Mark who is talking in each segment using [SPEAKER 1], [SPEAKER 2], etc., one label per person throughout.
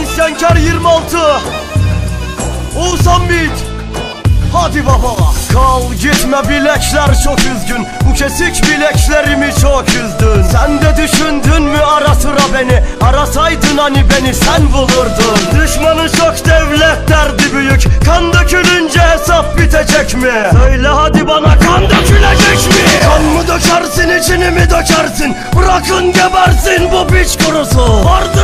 [SPEAKER 1] Joker 26 Oğuzhan Bit Hadi baba. Kal gitme bilekler çok üzgün. Bu kesik bileklerimi çok üzdün. Sen de düşündün mü ara sıra beni? Arasaydın hani beni sen bulurdun. Düşmanın çok devlet derdi büyük. Kan dökülünce hesap bitecek mi? Söyle hadi bana kan dökülecek mi? Kan mı dökersin içini mi dökersin? Bırakın gebersin bu piç kurusu. Vardır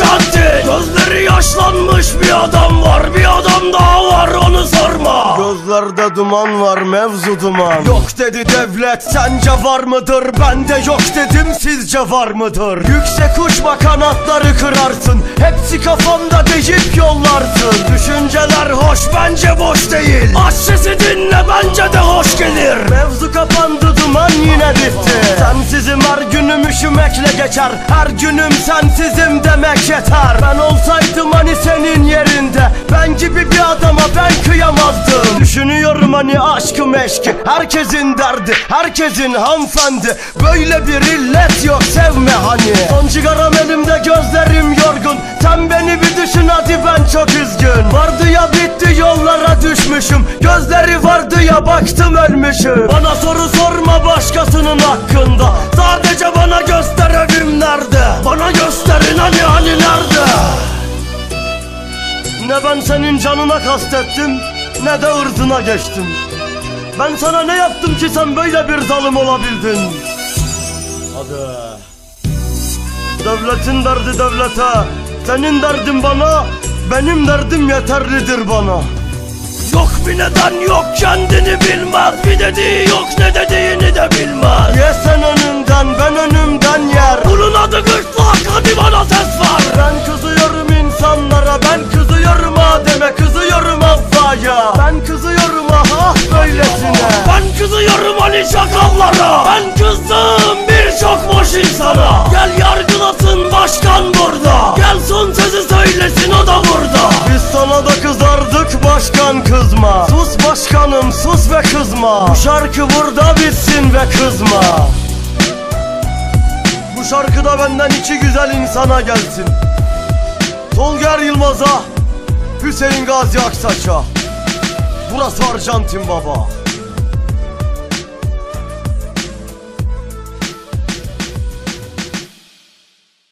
[SPEAKER 1] harcattı Gözleri yaşlanmış bir adam var. Bir adam daha var onu sorma. Gözlerde duman var mevzu duman. Yok dedi devlet sence var mıdır? Ben de yok dedim sizce var mıdır? Yüksek uçma kanatları kırarsın Hepsi kafamda deyip yollarsın Düşünceler hoş bence boş değil. Aç sesi dinle bence de hoş gelir. Mevzu kapandı duman yine bitti. Sensizim her günüm üşümekle geçer. Her günüm sensizim demek yeter. Ben olsaydım hani senin yerinde. Ben gibi bir adama ben kıyamazdım. Düşünüyorum hani aşkı meşki Herkesin derdi, herkesin hanımefendi. Böyle bir illet yok sevme hani. Son cigaram elimde gözlerim yorgun Sen beni bir düşün hadi ben çok üzgün. Vardı ya bitti yollara düşmüşüm. Gözleri vardı ya baktım ölmüşüm. Bana soru sorma başkasının hakkında. Sadece bana göster evim nerede? Bana gösterin hani hani nerede? Ne ben senin canına kastettim ne de ırzına geçtim. Ben sana ne yaptım ki sen böyle bir zalim olabildin? Hadi Devletin derdi devlete Senin derdin bana Benim derdim yeterlidir bana. Yok bir neden yok kendini bilmez Bir dediği yok ne dediğini ve kızma. Bu şarkı burada bitsin ve kızma. Bu şarkı da benden iki güzel insana gelsin. Tolga Yılmaz'a Hüseyin Gazi Aksaç'a. Burası Arjantin baba